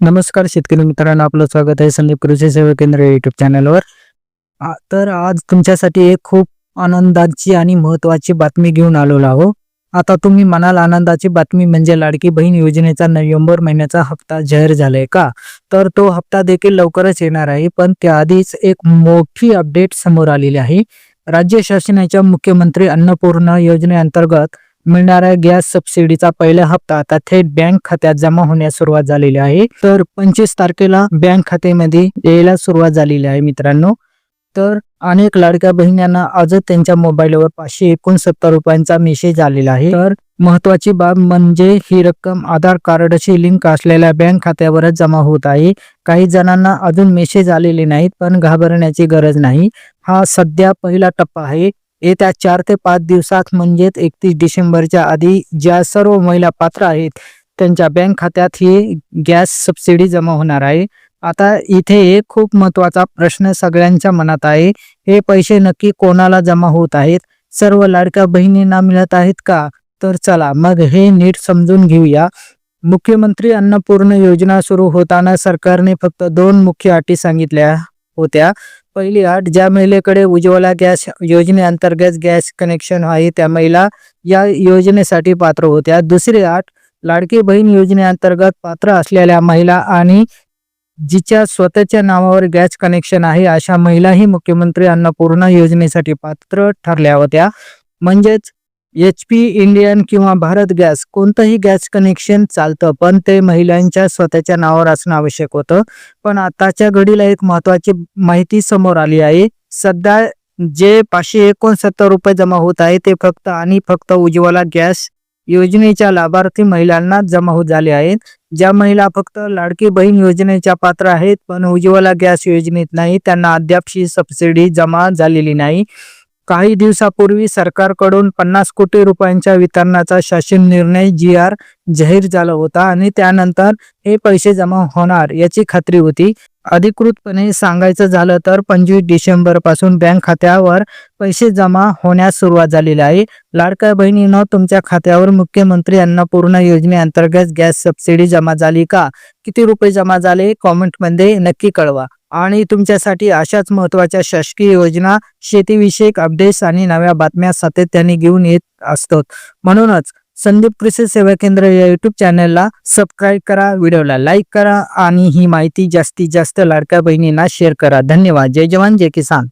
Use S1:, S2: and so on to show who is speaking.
S1: नमस्कार शेतकरी मित्रांनो आपलं स्वागत आहे संदीप कृषी सेवा केंद्र युट्यूब चॅनलवर तर आज तुमच्यासाठी एक खूप आनंदाची आणि महत्वाची बातमी घेऊन आलेलो आहो आता तुम्ही म्हणाल आनंदाची बातमी म्हणजे लाडकी बहीण योजनेचा नोव्हेंबर महिन्याचा हप्ता जाहीर झालाय का? तर तो हप्ता देखील लवकरच येणार आहे पण त्याआधीच एक मोठी अपडेट समोर आलेली आहे. राज्य शासनाच्या मुख्यमंत्री अन्नपूर्णा योजनेअंतर्गत मिळणाऱ्या गॅस सबसिडीचा पहिला हप्ता आता थेट बँक खात्यात जमा होण्यास सुरुवात झालेली आहे. तर पंचवीस तारखेला बँक खात्यामध्ये यायला सुरुवात झालेली आहे मित्रांनो. तर अनेक लाडक्या बहिण्यांना आजच त्यांच्या मोबाईलवर पाचशे एकोणसत्तर रुपयांचा मेसेज आलेला आहे. तर महत्वाची बाब म्हणजे ही रक्कम आधार कार्डशी लिंक असलेल्या बँक खात्यावरच जमा होत आहे. काही जणांना अजून मेसेज आलेले नाहीत पण घाबरण्याची गरज नाही. हा सध्या पहिला टप्पा आहे. येत्या चार ते पाच दिवसात म्हणजेच एकतीस डिसेंबरच्या आधी ज्या सर्व महिला पात्र आहेत त्यांच्या बँक खात्यात ही गॅस सबसिडी जमा होणार आहे. आता इथे एक खूप महत्त्वाचा प्रश्न सगळ्यांच्या मनात आहे. हे पैसे नक्की कोणाला जमा होत आहेत? सर्व लाडक्या बहिणींना मिळत आहेत का? तर चला मग हे नीट समजून घेऊया. मुख्यमंत्री अन्नपूर्ण योजना सुरू होताना सरकारने फक्त दोन मुख्य अटी सांगितल्या होत्या. पहिली अट ज्या महिलेकडे उज्ज्वला गॅस योजनेअंतर्गत गॅस कनेक्शन आहे त्या महिला या योजनेसाठी पात्र होत्या. दुसरी अट लाडकी बहीण योजनेअंतर्गत पात्र असलेल्या महिला आणि जिच्या स्वतःच्या नावावर गॅस कनेक्शन आहे अशा महिलाही मुख्यमंत्री अन्नपूर्णा योजनेसाठी पात्र ठरल्या होत्या. म्हणजेच एच पी इंडियन किंवा भारत गॅस कोणतंही गॅस कनेक्शन चालतं पण ते महिलांच्या स्वतःच्या नावावर असणं आवश्यक होतं. पण आताच्या घडीला एक महत्वाची माहिती समोर आली आहे. सध्या जे पाचशे एकोणसत्तर रुपये जमा होत आहे ते फक्त आणि फक्त उज्ज्वला गॅस योजनेच्या लाभार्थी महिलांना जमा होत झाले आहेत. ज्या महिला फक्त लाडकी बहीण योजनेच्या पात्र आहेत पण उज्ज्वला गॅस योजनेत नाही त्यांना अद्यापशी सबसिडी जमा झालेली नाही. काही दिवसापूर्वी सरकारकडून पन्नास कोटी रुपयांच्या वितरणाचा शासन निर्णय जी आर जाहीर झाला होता आणि त्यानंतर हे पैसे जमा होणार याची खात्री होती. अधिकृतपणे सांगायचं झालं तर पंचवीस डिसेंबरपासून बँक खात्यावर पैसे जमा होण्यास सुरुवात झालेली आहे. लाडक्या बहिणीनं तुमच्या खात्यावर मुख्यमंत्री अन्नपूर्णा योजनेअंतर्गत गॅस सबसिडी जमा झाली का? किती रुपये जमा झाले? कॉमेंटमध्ये नक्की कळवा. आणि तुमच्यासाठी अशाच महत्त्वाच्या शासकीय योजना शेतीविषयक अपडेट्स आणि नव्या बातम्या सातत्याने घेऊन येत असतो म्हणूनच संदीप कृषी सेवा केंद्र या युट्यूब चॅनलला सबस्क्राईब करा व्हिडिओला लाईक करा आणि ही माहिती जास्तीत जास्त लाडक्या बहिणींना शेअर करा. धन्यवाद. जय जवान जय किसान.